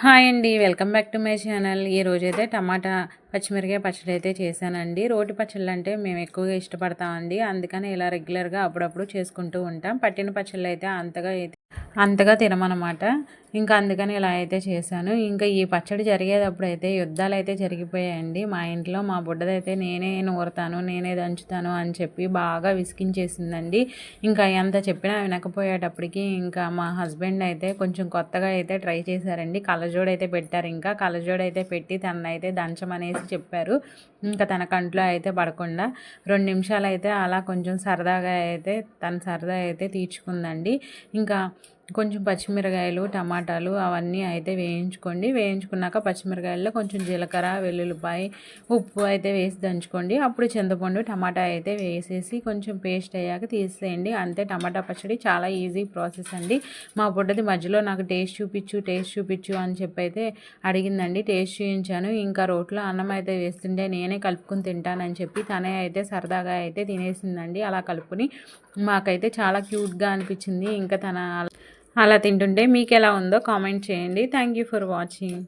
Hi అండి. Welcome back to my channel. ఈ రోజైతే టమాటా పచ్చిమిరకాయ పచ్చడి అయితే చేశానండి. రోటి పచ్చళ్ళు అంటే మేము ఎక్కువగా ఇష్టపడతామండి అందుకని ఇలా రెగ్యులర్గా అప్పుడప్పుడు చేసుకుంటూ ఉంటాం. పట్టిన పచ్చళ్ళు అయితే అంతగా అంతగా తినమనమాట ఇంకా అందుకని ఇలా అయితే చేశాను. ఇంకా ఈ పచ్చడి జరిగేటప్పుడు అయితే యుద్ధాలు అయితే జరిగిపోయాయండి. మా ఇంట్లో మా బుడ్డదైతే నేనే నూరుతాను నేనే దంచుతాను అని చెప్పి బాగా విసిగించేసిందండి. ఇంకా ఎంత చెప్పినా వినకపోయేటప్పటికి ఇంకా మా హస్బెండ్ అయితే కొంచెం కొత్తగా అయితే ట్రై చేశారండి. కళ్ళజోడు అయితే పెట్టారు ఇంకా. కళ్ళజోడు అయితే పెట్టి అయితే దంచమనేసి చెప్పారు. ఇంకా తన కంట్లో అయితే పడకుండా రెండు నిమిషాలు అయితే అలా కొంచెం సరదాగా అయితే తన సరదా అయితే తీర్చుకుందండి. ఇంకా కొంచెం పచ్చిమిరకాయలు టమాటాలు అవన్నీ అయితే వేయించుకోండి. వేయించుకున్నాక పచ్చిమిరకాయల్లో కొంచెం జీలకర్ర వెల్లుల్లిపాయ ఉప్పు అయితే వేసి దంచుకోండి. అప్పుడు చింతపండు టమాటా అయితే వేసేసి కొంచెం పేస్ట్ అయ్యాక తీసేయండి. అంతే టమాటా పచ్చడి చాలా ఈజీ ప్రాసెస్ అండి. మా బుడ్డది మధ్యలో నాకు టేస్ట్ చూపించు టేస్ట్ చూపించు అని చెప్పి అయితే అడిగిందండి. టేస్ట్ చూపించాను ఇంకా రోట్లో అన్నం అయితే వేస్తుంటే నేనే కలుపుకుని తింటానని చెప్పి తనే అయితే సరదాగా అయితే తినేసిందండి. అలా కలుపుకొని మాకైతే చాలా క్యూట్గా అనిపించింది. ఇంకా తన అలా తింటుంటే మీకు ఎలా ఉందో కామెంట్ చేయండి. Thank you for watching